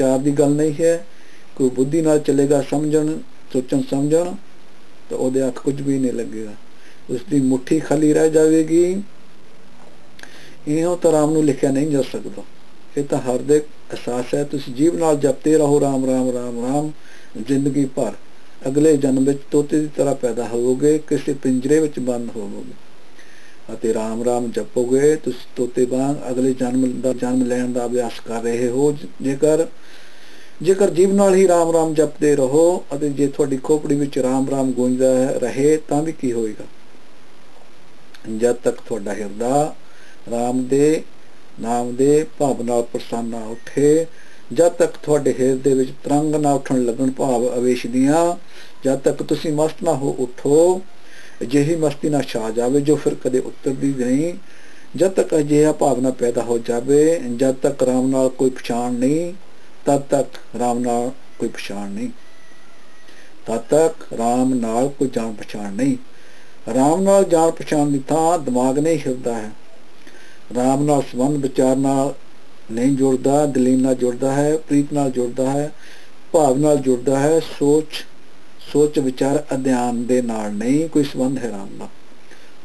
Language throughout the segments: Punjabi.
ਵਿਚਾਰ ਦੀ ਗੱਲ ਨਹੀਂ ਹੈ। ਕੋਈ ਬੁੱਧੀ ਨਾਲ ਚੱਲੇਗਾ ਸਮਝਣ, ਸੋਚਣ, ਸਮਝਣ, ਤਾਂ ਉਹਦੇ ਅੱਖ ਕੁਝ ਵੀ ਨਹੀਂ ਲੱਗੇਗਾ। ਉਸ ਦੀ ਮੁਠੀ ਖਾਲੀ ਰਹਿ ਜਾਵੇਗੀ। ਇਹੋ ਤਾਂ ਰਾਮ ਨੂੰ ਲਿਖਿਆ ਨਹੀਂ ਜਾ ਸਕਦਾ। ਇਹ ਤਾਂ ਹਰ ਦੇ ਅਹਿਸਾਸ ਹੈ। ਤੁਸੀਂ ਜੀਵ ਨਾਲ ਜਪਤੇ ਰਹੋ। ਰਾਮ ਰਾਮ ਰਾਮ ਰਾਮ, ਜ਼ਿੰਦਗੀ ਭਰ। ਅਗਲੇ ਜਨਮ ਵਿੱਚ ਤੋਤੇ ਦੀ ਤਰ੍ਹਾਂ ਪੈਦਾ ਹੋਵੋਗੇ। ਕਿਸੇ ਪਿੰਜਰੇ ਵਿੱਚ ਬੰਦ ਹੋਵੋਗੇ। ਅਤੇ ਰਾਮ ਰਾਮ ਜਪੋਗੇ। ਤੁਸੀਂ ਤੋਤੇ ਵਾਂਗ ਅਗਲੇ ਜਨਮ ਦਾ ਜਨਮ ਲੈਣ ਦਾ ਅਭਿਆਸ ਕਰ ਰਹੇ ਹੋ। ਜੇਕਰ ਜੇਕਰ ਜੀਵ ਨਾਲ ਹੀ ਰਾਮ ਰਾਮ ਜਪਦੇ ਰਹੋ ਅਤੇ ਜੇ ਤੁਹਾਡੀ ਖੋਪੜੀ ਵਿੱਚ ਰਾਮ ਰਾਮ ਗੂੰਜਦਾ ਰਹੇ, ਤਾਂ ਵੀ ਕੀ ਹੋਏਗਾ? ਜਦ ਤੱਕ ਤੁਹਾਡਾ ਹਿਰਦਾ ਰਾਮ ਦੇ ਨਾਮ ਦੇ ਭਾਵ ਨਾਲ ਪ੍ਰਸੰਨ ਨਾ ਉੱਠੇ, ਜਦ ਤੱਕ ਤੁਹਾਡੇ ਹਿਰਦੇ ਵਿੱਚ ਤਰੰਗ ਨਾ ਉੱਠਣ ਲੱਗਣ ਭਾਵ ਅਵੇਸ਼ ਦੀਆਂ, ਜਦ ਤੱਕ ਤੁਸੀਂ ਮਸਤ ਨਾ ਹੋ ਉਠੋ, ਅਜਿਹੀ ਮਸਤੀ ਨਾ ਛਾ ਜਾਵੇ ਜੋ ਫਿਰ ਕਦੇ ਉਤਰਦੀ ਨਹੀਂ। ਜਦ ਤੱਕ ਅਜਿਹਾ ਭਾਵਨਾ ਪੈਦਾ ਹੋ ਜਾਵੇ, ਜਦ ਤੱਕ ਰਾਮ ਨਾਲ ਕੋਈ ਪਛਾਣ ਨਹੀਂ ਤਦ ਤੱਕ ਰਾਮ ਨਾਲ ਕੋਈ ਪਛਾਣ ਨਹੀਂ। ਤਦ ਤੱਕ ਰਾਮ ਨਾਲ ਕੋਈ ਜਾਣ ਪਛਾਣ ਨਹੀਂ। ਰਾਮ ਨਾਲ ਜਾਣ ਪਛਾਣ ਦੀ ਥਾਂ ਦਿਮਾਗ ਨਹੀਂ ਹਿਰਦਾ ਹੈ। ਰਾਮ ਨਾਲ ਸੰਬੰਧ ਵਿਚਾਰ ਨਾਲ ਨਹੀਂ ਜੁੜਦਾ, ਦਲੀਲ ਨਾਲ ਜੁੜਦਾ ਹੈ, ਪ੍ਰੀਤ ਨਾਲ ਜੁੜਦਾ ਹੈ, ਭਾਵ ਨਾਲ ਜੁੜਦਾ ਹੈ, ਸੋਚ ਸੋਚ ਵਿਚਾਰ ਅਧਿਆਨ ਦੇ ਨਾਲ ਨਹੀਂ ਕੋਈ ਸੰਬੰਧ ਹੈ ਰਾਮ ਦਾ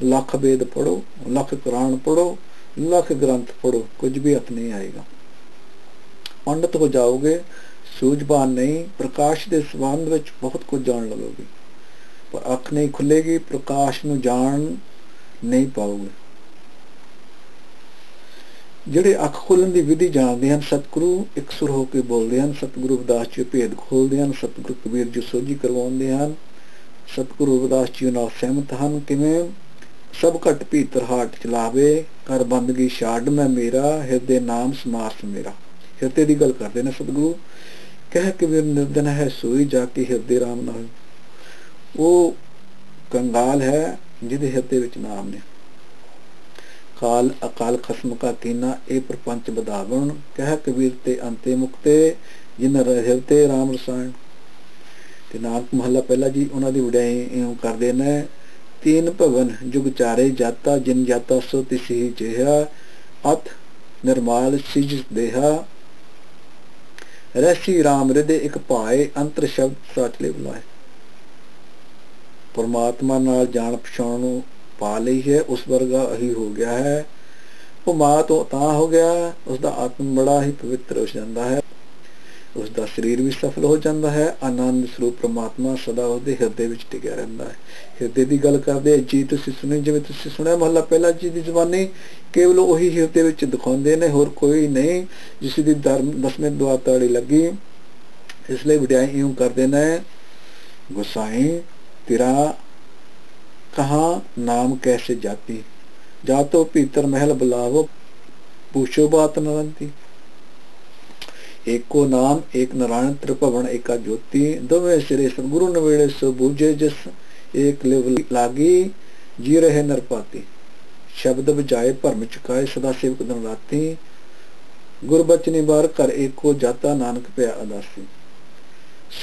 ਲੱਖ ਵੇਦ ਪੜੋ ਲੱਖ ਕੁਰਾਨ ਪੜੋ ਲੱਖ ਗ੍ਰੰਥ ਪੜੋ ਕੁਝ ਵੀ ਹੱਥ ਨਹੀਂ ਆਏਗਾ। ਪੰਡਤ ਹੋ ਜਾਓਗੇ ਸੂਝਬਾਨ ਨਹੀਂ, ਪ੍ਰਕਾਸ਼ ਦੇ ਸੰਬੰਧ ਵਿੱਚ ਬਹੁਤ ਕੁਝ ਜਾਣ ਲਗੋਗੇ। ਪਰ ਅੱਖ ਨਹੀਂ ਖੁੱਲੇਗੀ, ਪ੍ਰਕਾਸ਼ ਨੂੰ ਜਾਣ ਨਹੀਂ ਪਾਓਗੇ। ਜਿਹੜੇ ਅੱਖ ਖੋਲਣ ਦੀ ਵਿਧੀ ਜਾਣਦੇ ਹਨ, ਸਤਿਗੁਰੂ ਇਕਸੁਰ ਹੋ ਕੇ ਬੋਲਦੇ ਹਨ, ਸਤਿਗੁਰੂ ਅਰਦਾਸ ਜੀ ਭੇਦ ਖੋਲਦੇ ਹਨ, ਸਤਿਗੁਰੂ ਕਬੀਰ ਜੀ ਸੋਝੀ ਕਰਵਾਉਂਦੇ ਹਨ, ਸਤਿਗੁਰੂ ਅਵਦਾਸ ਜੀ ਨਾਲ ਸਹਿਮਤ ਹਨ, ਕਿਵੇਂ? ਸਭ ਘਟ ਭੀਤਰ ਹਾਟ ਚਲਾਵੇ ਕਰ ਬੰਦਗੀ ਛਾੜ ਮੈਂ ਮੇਰਾ, ਹਿਰਦੇ ਨਾਮ ਸਮਾਸ ਮੇਰਾ। ਹਿਰਦੇ ਦੀ ਗੱਲ ਕਰਦੇ ਨੇ ਸਤਿਗੁਰੂ। ਕਹਿ ਕਿ ਵੀ ਨਿਰਦਨ ਹੈ ਸੋਈ ਜਾ ਕੇ ਹਿਰਦੇ ਰਾਮ ਨਾਲ। ਉਹ ਕੰਗਾਲ ਹੈ ਜਿਹਦੇ ਹਿਰਦੇ ਵਿੱਚ ਨਾਮ ਨੇ। ਕਾਲ ਅਕਾਲ ਖਸਮ ਕਾ ਕੀਨਾ, ਇਹ ਪ੍ਰਪੰਚ ਬਦਾਵਣ। ਕਹਿ ਕਬੀਰ ਤੇ ਅੰਤੇ ਮੁਕਤੇ ਜਿਨ ਰਹਿਤੇ RAM ਰਸਾਇਣ। ਤੇ ਨਾਨਕ ਮਹੱਲਾ ਪਹਿਲਾ ਜੀ ਉਹਨਾਂ ਦੀ ਵਡਿਆਈ ਇਉਂ ਕਰਦੇ ਨੇ, ਤੀਨ ਭਵਨ ਜੁਗ ਚਾਰੇ ਜਾਤਾ, ਜਿਨ ਜਾਤਾ ਸੋ ਤਿਸੀ ਜਿਹਾ ਅਤ ਨਿਰਮਾਲ ਸਿਜ ਦੇਹਾ ਰਹਿਸ਼ੀ RAM ਹਿਰਦੇ ਇੱਕ ਭਾਏ ਅੰਤਰ ਸ਼ਬਦ ਸਾਚਲੇ ਬੁਲਾਏ। ਪਰਮਾਤਮਾ ਨਾਲ ਜਾਣ ਪਛਾਣ ਨੂੰ ਪਾ ਲਈ ਹੈ, ਉਸ ਵਰਗਾ ਹੀ ਹੋ ਗਿਆ ਹੈ। ਉਹ ਮਾਂ ਤੋਂ ਤਾਂ ਹੋ ਗਿਆ ਉਸ ਦਾ ਆਤਮ ਬੜਾ ਹੀ ਪਵਿੱਤਰ ਹੋ ਜਾਂਦਾ ਹੈ। ਉਸ ਦਾ ਸਰੀਰ ਵੀ ਸਫਲ ਹੋ ਜਾਂਦਾ ਹੈ, ਆਨੰਦ ਸਰੂਪ ਪ੍ਰਮਾਤਮਾ ਸਦਾ ਉਹਦੇ ਹਿਰਦੇ ਵਿੱਚ ਟਿਕਿਆ ਰਹਿੰਦਾ ਹੈ। ਹਿਰਦੇ ਦੀ ਗੱਲ ਕਰਦੇ ਜੀ ਤੁਸੀਂ ਸੁਣੇ ਜਿਵੇਂ ਤੁਸੀਂ ਸੁਣਿਆ ਮਹੱਲਾ ਪਹਿਲਾ ਜੀ ਦੀ ਜ਼ੁਬਾਨੀ ਕੇਵਲ ਉਹੀ ਹਿਰਦੇ ਵਿੱਚ ਦਿਖਾਉਂਦੇ ਨੇ, ਹੋਰ ਕੋਈ ਨਹੀਂ। ਜਿਸ ਦੀ ਦਸਵੇਂ ਦੁਆ ਤਾੜੀ ਲੱਗੀ, ਇਸ ਲਈ ਵਿਡਿਆਈ ਇਉਂ ਕਰਦੇ ਨੇ, ਗੁਸਾਈ, ਤੇਰਾ ਕਹਾ ਨਾਮ ਕੈਸੇ ਜਾਤੀ? ਜਾਤੋ ਭੀਤਰ ਮਹਿਲ ਬੁਲਾਵੋ, ਪੁੱਛੋ ਬਾਤ ਨਰੰਤੀ ਏਕੋ ਨਾਮ, ਏਕ ਨਾਰਾਇਣ ਤ੍ਰਿਭਵਨ, ਏਕਾ ਜੋਤੀ, ਦੋਵੇਂ ਸਿਰੇ ਸਤਗੁਰੂ ਨਵੇੜੇ ਸੋ ਬੂਝੇ ਜਿਸ, ਏਕ ਲਿਵ ਲਾਗੀ, ਜੀ ਰਹੇ ਨਰਪਾਤੀ ਸ਼ਬਦ ਬਜਾਏ ਭਰਮ ਚੁਕਾਏ ਸਦਾ ਸੇਵਕ ਦਿਨ ਰਾਤੀ। ਗੁਰਬਚਨੀ ਬਾਰ ਕਰ ਏਕੋ ਜਾਤਾ ਨਾਨਕ ਪਿਆ ਅਦਾਸੀ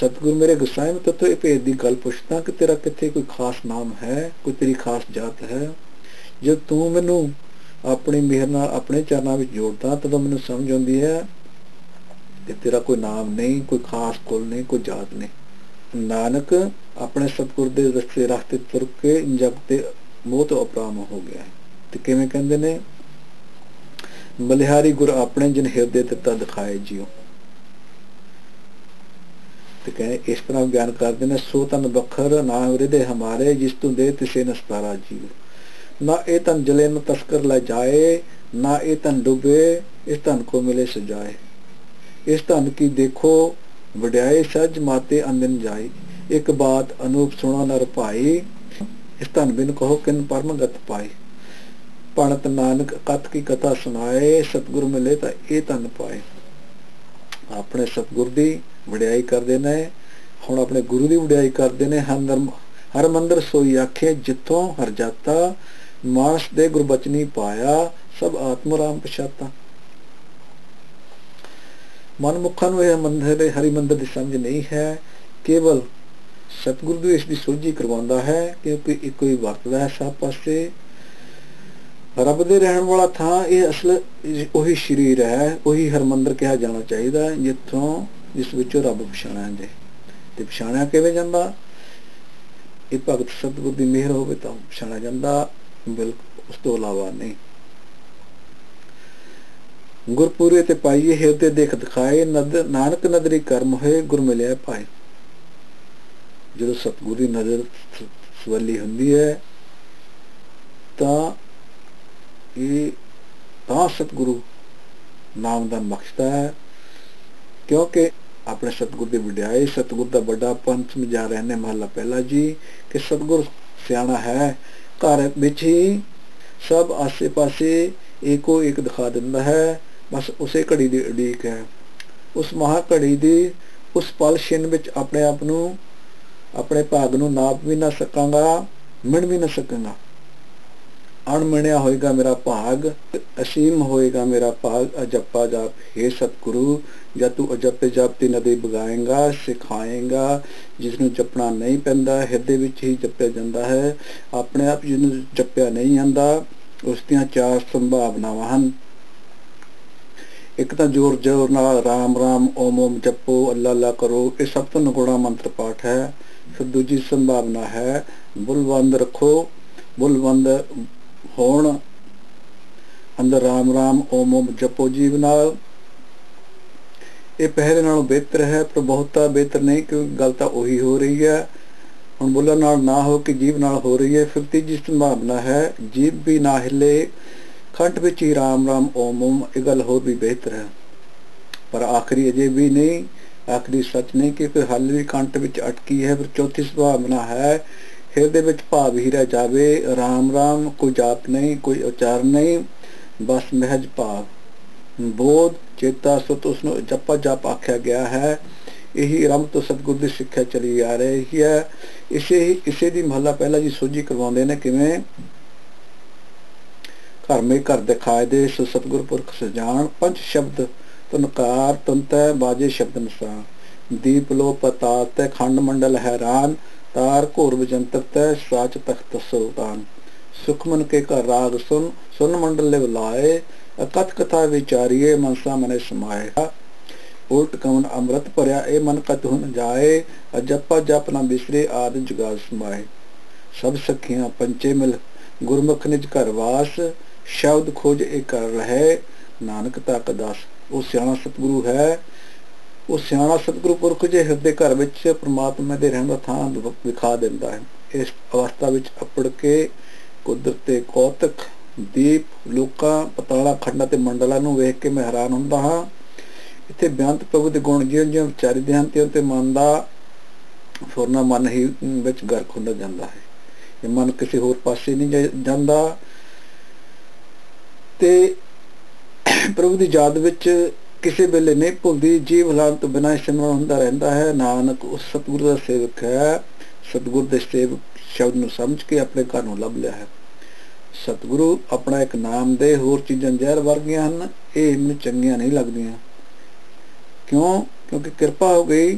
ਸਤਗੁਰ ਮੇਰੇ ਗੁਸਾਈ ਮੈਂ ਤੋ ਇਹ ਭੇਦ ਦੀ ਗੱਲ ਪੁੱਛਦਾ ਕਿ ਤੇਰਾ ਕਿੱਥੇ ਕੋਈ ਖਾਸ ਨਾਮ ਹੈ, ਕੋਈ ਤੇਰੀ ਖਾਸ ਜਾਤ ਹੈ? ਜੇ ਤੂੰ ਮੈਨੂੰ ਆਪਣੀ ਮਿਹਰ ਨਾਲ ਆਪਣੇ ਚਰਨਾਂ ਵਿੱਚ ਜੋੜਦਾ, ਤਦੋਂ ਮੈਨੂੰ ਸਮਝ ਆਉਂਦੀ ਹੈ ਕਿ ਤੇਰਾ ਕੋਈ ਨਾਮ ਨਹੀਂ, ਕੋਈ ਖਾਸ ਕੁਲ ਨਹੀਂ, ਕੋਈ ਜਾਤ ਨਹੀਂ। ਨਾਨਕ ਆਪਣੇ ਸਤਗੁਰ ਦੇ ਰਸਤੇ ਰਸਤੇ ਤੁਰ ਕੇ ਜਗ ਤੇ ਮੋਹ ਤੋਂ ਅਪਰਾਮ ਹੋ ਗਿਆ ਤੇ ਕਿਵੇਂ ਕਹਿੰਦੇ ਨੇ? ਬਲਿਹਾਰੀ ਗੁਰ ਆਪਣੇ ਜਿਨ ਹਿਰਦੇ ਤੇ ਤਦ ਦਿਖਾਏ ਜਿਉ। ਤੇ ਕਹਿੰਦੇ, ਇਸ ਤਰ੍ਹਾਂ ਗਿਆਨ ਕਰਦੇ ਨੇ, ਸੋ ਤਨ ਬਖਰ ਨਾ ਹਿਰਦੇ ਹਮਾਰੇ, ਜਿਸ ਤੂੰ ਦੇ ਤਿਸੇ ਨਸਤਾਰਾ ਜੀਵ। ਨਾ ਇਹ ਤਨ ਜਲੇ ਨੂੰ ਤਸਕਰ ਲੈ ਜਾਏ, ਨਾ ਇਹ ਤਨ ਡੁੱਬੇ, ਇਸ ਤਨ ਕੋ ਮਿਲੇ ਸਜਾਏ। ਇਸ ਧਨ ਕੀ ਦੇਖੋ, ਵਡਿਆਏ ਸਜ ਮਾਤੇ ਅੰਦਨ ਜਾਈ ਇੱਕ ਬਾਤ ਅਨੂਪ ਸੁਣਾ ਨਰ ਭਾਈ ਇਸ ਧਨ ਬਿਨ ਕਹੋ ਕਿਨ ਪਰਮ ਗਤ ਪਾਏ। ਪਣਤ ਨਾਨਕ ਕਤ ਕੀ ਕਥਾ ਸੁਣਾਏ, ਸਤਗੁਰ ਮਿਲੇ ਤਾਂ ਇਹ ਧਨ ਪਾਏ। ਆਪਣੇ ਸਤਗੁਰ ਦੀ ਵਡਿਆਈ ਕਰਦੇ ਨੇ, ਹੁਣ ਆਪਣੇ ਗੁਰੂ ਦੀ ਵਡਿਆਈ ਕਰਦੇ ਨੇ, ਹਰ ਹਰ ਮੰਦਰ ਸੋਈ ਆਖੇ, ਜਿੱਥੋਂ ਹਰ ਜਾਤਾ, ਮਾਨਸ ਦੇ ਗੁਰਬਚਨੀ ਪਾਇਆ, ਸਭ ਆਤਮ ਰਾਮ ਪਛਾਤਾ। ਮਨਮੁਖਾਂ ਨੂੰ ਇਹ ਮੰਦਰ, ਹਰੀ ਮੰਦਰ ਦੀ ਸਮਝ ਨਹੀਂ ਹੈ। ਕੇਵਲ ਸਤਗੁਰੂ ਦੀ ਇਸ ਦੀ ਸੋਝੀ ਕਰਵਾਉਂਦਾ ਹੈ ਕਿਉਂਕਿ ਇੱਕੋ ਹੀ ਵਰਤਦਾ ਹੈ ਸਭ ਪਾਸੇ। ਰੱਬ ਦੇ ਰਹਿਣ ਵਾਲਾ ਥਾਂ, ਇਹ ਅਸਲ ਉਹੀ ਸ਼ਰੀਰ ਹੈ, ਉਹੀ ਹਰਮੰਦਰ ਕਿਹਾ ਜਾਣਾ ਚਾਹੀਦਾ ਜਿੱਥੋਂ ਜਿਸ ਵਿੱਚੋਂ ਰੱਬ ਪਛਾਣਿਆ ਜਾਏ। ਤੇ ਪਛਾਣਿਆ ਕਿਵੇਂ ਜਾਂਦਾ? ਇਹ ਭਗਤ ਸਤਿਗੁਰ ਦੀ ਮਿਹਰ ਹੋਵੇ ਤਾਂ ਪਛਾਣਿਆ ਜਾਂਦਾ, ਬਿਲਕੁਲ ਉਸ ਤੋਂ ਇਲਾਵਾ ਨਹੀਂ। ਗੁਰਪੂਰੇ ਤੇ ਪਾਈਏ ਹਿਰਦੇ ਦੇਖ ਦਿਖਾਏ ਨਾਨਕ ਨਦਰੀ ਕਰਮ ਹੋਏ, ਗੁਰ ਮਿਲਿਆ ਪਾਏ। ਜਦੋਂ ਸਤਿਗੁਰ ਦੀ ਨਜ਼ਰ ਸਵੱਲੀ ਹੁੰਦੀ ਹੈ, ਤਾਂ ਇਹ, ਤਾਂ ਸਤਿਗੁਰੂ ਨਾਮ ਦਾ ਮਕਸਦ ਹੈ, ਕਿਉਂਕਿ ਆਪਣੇ ਸਤਿਗੁਰ ਦੀ ਵਡਿਆਈ ਸਤਿਗੁਰ ਦਾ ਵੱਡਾ ਪੰਥ ਮਜਾ ਰਹੇ ਨੇ ਮਹਲਾ ਪਹਿਲਾ ਜੀ, ਕਿ ਸਤਿਗੁਰ ਸਿਆਣਾ ਹੈ, ਘਰ ਵਿੱਚ ਹੀ ਸਭ ਆਸੇ-ਪਾਸੇ ਇੱਕੋ ਇੱਕ ਦਿਖਾ ਦਿੰਦਾ ਹੈ ਬਸ ਉਸੇ ਘੜੀ ਦੀ ਉਡੀਕ ਹੈ। ਉਸ ਮਹਾ ਘੜੀ ਦੀ ਉਸ ਪਲ ਛਿਨ ਵਿੱਚ ਆਪਣੇ ਆਪ ਨੂੰ, ਆਪਣੇ ਭਾਗ ਨੂੰ ਨਾਪ ਵੀ ਨਾ ਸਕਾਂਗਾ, ਮਿਣ ਵੀ ਨਾ ਸਕਾਂਗਾ। ਅਣਮਿਣਿਆ ਹੋਏਗਾ ਮੇਰਾ ਭਾਗ ਅਸੀਮ ਹੋਏਗਾ ਮੇਰਾ ਭਾਗ, ਅਜੱਪਾ ਜਾਪ, ਹੈ ਸਤਿਗੁਰੂ ਜਦ ਤੂੰ ਅਜੱਪੇ ਜਾਪਤੀ ਨਦੀ ਬਗਾਏਗਾ, ਸਿਖਾਏਗਾ, ਜਿਸ ਨੂੰ ਜਪਣਾ ਨਹੀਂ ਪੈਂਦਾ, ਹਿਰਦੇ ਵਿੱਚ ਹੀ ਜਪਿਆ ਜਾਂਦਾ ਹੈ। ਆਪਣੇ ਆਪ ਜਿਹਨੂੰ ਜਪਿਆ ਨਹੀਂ ਆਂਦਾ ਉਸ ਦੀਆਂ ਚਾਰ ਸੰਭਾਵਨਾਵਾਂ ਹਨ। ਇੱਕ ਤਾਂ ਜੋਰ ਜੋਰ ਨਾਲ ਰਾਮ ਰਾਮ, ਓਮ ਓਮ ਜਪੋ, ਅੱਲਾ ਅੱਲਾ ਕਰੋ, ਇਹ ਸਭ ਤੋਂ ਨਗੋੜਾ ਮੰਤਰ ਪਾਠ ਹੈ। ਫਿਰ ਦੂਜੀ ਸੰਭਾਵਨਾ ਹੈ ਬੁਲਵੰਦ ਰੱਖੋ। ਬੁਲਵੰਦ ਹੋਣ, ਅੰਦਰ ਰਾਮ ਰਾਮ, ਓਮ ਓਮ ਜਪੋ ਜੀਵ ਨਾਲ। ਇਹ ਪਹਿਲੇ ਨਾਲੋਂ ਬਿਹਤਰ ਹੈ, ਪਰ ਬਹੁਤਾ ਬਿਹਤਰ ਨਹੀਂ ਕਿ ਗੱਲ ਤਾਂ ਉਹੀ ਹੋ ਰਹੀ ਹੈ। ਹੁਣ ਬੋਲਣ ਨਾਲ ਨਾ ਹੋ ਕੇ ਜੀਵ ਨਾਲ ਹੋ ਰਹੀ ਹੈ, ਫਿਰ ਤੀਜੀ ਸੰਭਾਵਨਾ ਹੈ, ਜੀਵ ਵੀ ਨਾ ਹਿੱਲੇ। ਖੰਡ ਵਿੱਚ ਹੀ ਰਾਮ ਰਾਮ ਓਮ ਓਮ, ਇਹ ਗੱਲ ਹੋਰ ਵੀ ਬਿਹਤਰ ਹੈ। ਪਰ ਆਖਰੀ ਅਜੇ ਵੀ ਨਹੀਂ, ਆਖਰੀ ਸੱਚ ਨਹੀਂ ਕਿ ਕੋਈ ਹੱਲ ਵੀ ਕੰਟ ਵਿੱਚ ਅਟਕੀ ਹੈ, ਫਿਰ ਚੌਥੀ ਸੰਭਾਵਨਾ ਹੈ, ਹਿਰਦੇ ਵਿੱਚ ਭਾਵ ਹੀ ਰਹਿ ਜਾਵੇ, ਰਾਮ ਰਾਮ, ਕੋਈ ਜਾਪ ਨਹੀਂ, ਕੋਈ ਉਚਾਰ ਨਹੀਂ, ਬਸ ਮਹਿਜ ਭਾਵ। ਬੋਧ, ਚੇਤਾ, ਸੁਤ ਉਸ ਨੂੰ ਜਪਾ ਜਪ ਆਖਿਆ ਗਿਆ ਹੈ। ਇਹੀ ਰਮ ਤੋਂ ਸਤਗੁਰ ਦੀ ਸਿੱਖਿਆ ਚਲੀ ਆ ਰਹੀ ਹੈ। ਇਸੇ ਹੀ, ਇਸੇ ਦੀ ਮਹੱਲਾ ਪਹਿਲਾ ਜੀ ਸੋਝੀ ਕਰਵਾਉਂਦੇ ਨੇ ਕਿਵੇਂ? ਘਰ ਮੇ ਘਰ ਦਿਖਾਏ ਦੇ ਸੋ ਸਤਗੁਰ ਪੁਰਖ ਸਜਾਣ, ਪੰਜ ਸ਼ਬਦ ਤਨਕਾਰ ਤੰਤੈ ਬਾਜੇ ਸ਼ਬਦ ਨਸਾ ਦੀਪ ਲੋ ਪਤਾ ਤੇ ਖੰਡ ਮੰਡਲ ਹੈਰਾਨ, ਤਾਰ ਘੋਰ ਵਿਜੰਤਰ ਤੈ ਸਾਚ ਤਖਤ ਸੁਲਤਾਨ। ਸੁਖਮਨ ਕੇ ਘਰ ਰਾਗ ਸੁਨ ਸੁਨ ਮੰਡਲ ਲੈ ਬੁਲਾਏ ਅਕਥ ਕਥਾ ਵਿਚਾਰੀਏ, ਮਨਸਾ ਮਨੇ ਸਮਾਏ। ਉਲਟ ਕਵਨ ਅੰਮ੍ਰਿਤ ਭਰਿਆ, ਇਹ ਮਨ ਕਤ ਹੁਨ ਜਾਏ ਅਜਪਾ ਜਪ ਨਾ ਬਿਸਰੇ, ਆਦ ਜੁਗਾ ਸਮਾਏ। ਸਭ ਸਖੀਆਂ ਪੰਚੇ ਮਿਲ, ਗੁਰਮੁਖ ਨਿਜ ਘਰ ਵਾਸ ਸ਼ਬਦ ਖੋਜ ਇਹ ਕਰ ਰਹੇ ਨਾਨਕ ਤੱਕ ਦਾਸ। ਉਹ ਸਿਆਣਾ ਸਤਿਗੁਰੂ ਹੈ। ਉਹ ਸਿਆਣਾ ਸਤਿਗੁਰੂ ਪੁਰਖ ਜੇ ਹਿਰਦੇ ਘਰ ਵਿੱਚ ਪ੍ਰਮਾਤਮਾ ਦੇ ਰਹਿਣ ਦਾ ਥਾਂ ਵਿਖਾ ਦਿੰਦਾ ਹੈ। ਇਸ ਅਵਸਥਾ ਵਿੱਚ ਅਪੜ ਕੇ ਕੁਦਰਤ ਤੇ ਕੌਤਕ, ਦੀਪ, ਲੋਕਾਂ, ਪਤਾਲਾ, ਖੰਡਾ ਤੇ ਮੰਡਲਾਂ ਨੂੰ ਵੇਖ ਕੇ ਮੈਂ ਹੈਰਾਨ ਹੁੰਦਾ ਹਾਂ। ਇੱਥੇ ਬਿਆੰਤ ਪ੍ਰਭੂ ਦੇ ਗੁਣ ਜਿਉਂ ਜਿਉਂ ਵਿਚਾਰਦੇ ਹਨ ਤੇ ਤੇ ਮਨ ਦਾ ਫੁਰਨਾ ਮਨ ਹੀ ਵਿੱਚ ਗਰਕ ਹੁੰਦਾ ਜਾਂਦਾ ਹੈ। ਇਹ ਮਨ ਕਿਸੇ ਹੋਰ ਪਾਸੇ ਨਹੀਂ ਜਾਂਦਾ। ਤੇ ਪ੍ਰਭੂ ਦੀ ਯਾਦ ਵਿੱਚ ਕਿਸੇ ਵੇਲੇ ਨਹੀਂ ਭੁੱਲਦੀ, ਜੀਵ ਹਾਲਾਤ ਤੋਂ ਬਿਨਾਂ ਸਿਮਰਨ ਹੁੰਦਾ ਰਹਿੰਦਾ ਹੈ। ਨਾਨਕ ਉਸ ਸਤਿਗੁਰ ਦਾ ਸੇਵਕ ਹੈ। ਸਤਿਗੁਰ ਦੇ ਸੇਵਕ ਸ਼ਬਦ ਨੂੰ ਸਮਝ ਕੇ ਆਪਣੇ ਘਰ ਨੂੰ ਲੱਭ ਲਿਆ ਹੈ। ਸਤਿਗੁਰੂ ਆਪਣਾ ਇੱਕ ਨਾਮ ਦੇ ਹੋਰ ਚੀਜ਼ਾਂ ਜ਼ਹਿਰ ਵਰਗੀਆਂ ਹਨ। ਇਹ ਮੈਨੂੰ ਚੰਗੀਆਂ ਨਹੀਂ ਲੱਗਦੀਆਂ। ਕਿਉਂ? ਕਿਉਂਕਿ ਕਿਰਪਾ ਹੋ ਗਈ।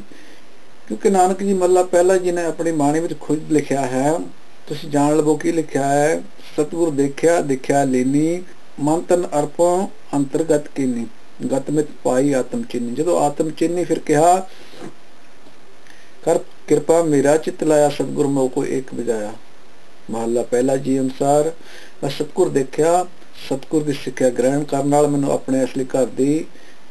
ਕਿਉਂਕਿ ਨਾਨਕ ਜੀ ਮੱਲਾ ਪਹਿਲਾ ਜੀ ਨੇ ਆਪਣੀ ਬਾਣੀ ਵਿੱਚ ਖੁਦ ਲਿਖਿਆ ਹੈ, ਤੁਸੀਂ ਜਾਣ ਲਵੋ ਕੀ ਲਿਖਿਆ ਹੈ। ਸਤਿਗੁਰ ਦੇਖਿਆ ਦੇਖਿਆ ਲੈਨੀ। ਮਨ ਤਨ ਅਰਪੋਂ ਅੰਤਰਗਤ ਕੀਨੀ, ਗਤ ਪਾਈ ਆਤਮ ਚਿੰਨੀ। ਜਦੋਂ ਆਤਮ ਚਿੰਨੀ ਫਿਰ ਕਿਹਾ, ਕਰ ਕਿਰਪਾ ਮੇਰਾ ਚਿਤ ਲਾਇਆ, ਸਤਗੁਰ ਮੋ ਕੋ ਇੱਕ ਬਜਾਇਆ। ਮਹੱਲਾ ਪਹਿਲਾ ਜੀ ਅਨਸਾਰ, ਮੈਂ ਸਤਗੁਰ ਦੇਖਿਆ, ਸਤਗੁਰ ਦੀ ਸਿੱਖਿਆ ਗ੍ਰਹਿਣ ਕਰਨ ਨਾਲ ਮੈਨੂੰ ਆਪਣੇ ਅਸਲੀ ਘਰ ਦੀ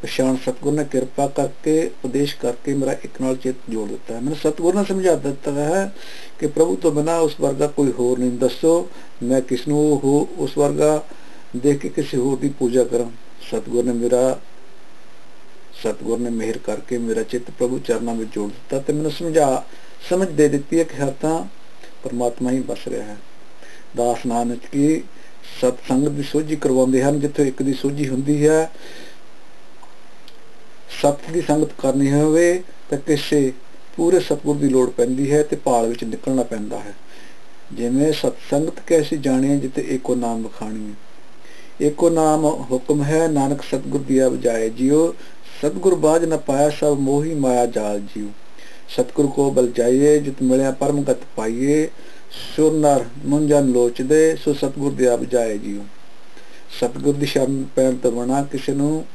ਪਛਾਣ ਸਤਗੁਰ ਨੇ ਕਿਰਪਾ ਕਰਕੇ, ਉਪਦੇਸ਼ ਕਰਕੇ ਮੇਰਾ ਇੱਕ ਨਾਲ ਚਿਤ ਜੋੜ ਦਿੱਤਾ। ਹੈ ਮੈਨੂੰ ਸਤਗੁਰ ਨੇ ਸਮਝਾ ਦਿੱਤਾ ਹੈ ਕਿ ਪ੍ਰਭੂ ਤੋਂ ਬਿਨਾ ਉਸ ਵਰਗਾ ਕੋਈ ਹੋਰ ਨਹੀਂ। ਦੱਸੋ, ਮੈਂ ਕਿਸ ਨੂੰ ਉਸ ਵਰਗਾ ਦੇਖ ਕੇ ਕਿਸੇ ਹੋਰ ਦੀ ਪੂਜਾ ਕਰਾਂ। ਸਤਗੁਰ ਨੇ ਮੇਰਾ, ਸਤਗੁਰ ਨੇ ਮਿਹਰ ਕਰਕੇ ਮੇਰਾ ਚਿੱਤ ਪ੍ਰਭੂ ਚਰਨਾਂ ਵਿੱਚ ਜੋੜ ਦਿੱਤਾ ਤੇ ਮੈਨੂੰ ਸਮਝਾ, ਸਮਝ ਦੇ ਦਿੱਤੀ ਹੈ ਕਿ ਹਰ ਤਾਂ ਪਰਮਾਤਮਾ ਹੀ ਬਸ ਰਿਹਾ ਹੈ। ਦਾਸ ਨਾਨਕ ਕੀ ਸਤ ਸੰਗਤ ਦੀ ਸੋਝੀ ਕਰਵਾਉਂਦੇ ਹਨ, ਜਿੱਥੇ ਇੱਕ ਦੀ ਸੋਝੀ ਹੁੰਦੀ ਹੈ, ਸਤ ਦੀ ਸੰਗਤ ਕਰਨੀ ਹੋਵੇ ਤਾਂ ਕਿਸੇ ਪੂਰੇ ਸਤਗੁਰ ਦੀ ਲੋੜ ਪੈਂਦੀ ਹੈ ਤੇ ਭਾਲ ਵਿੱਚ ਨਿਕਲਣਾ ਪੈਂਦਾ ਹੈ। ਜਿਵੇਂ ਸਤ ਸੰਗਤ ਕੈਸੀ ਜਾਣੇ ਜਿੱਤੇ ਇੱਕੋ ਨਾਮ ਵਖਾਣੀ ਹੈ ਨਾਮ ਹੁਕਮ ਹੈ, ਨਾਨਕ ਸਤਗੁਰ ਦੀਆ ਬਜਾਏ ਜਿਉ, ਸਤਗੁਰ ਬਾਜ ਨ ਪਾਇਆ ਸਭ ਮੋਹੀ ਮਾਇਆ ਜਾਲ ਜਿਉ। ਸਤਗੁਰ ਕੋ ਬਲ ਜਾਈਏ, ਜਿਤ ਮਿਲਿਆ ਪਰਮਗਤ ਪਾਈਏ, ਸੁਰ ਨਰ ਮੁੰਜਨ ਲੋਚਦੇ, ਸੋ ਸਤਗੁਰ ਦੀਆ ਬਜਾਏ ਜਿਉ। ਸਤਿਗੁਰ ਦੀ ਸ਼ਰਨ ਪੈਣ ਤੋਂ ਕਿਸੇ ਨੂੰ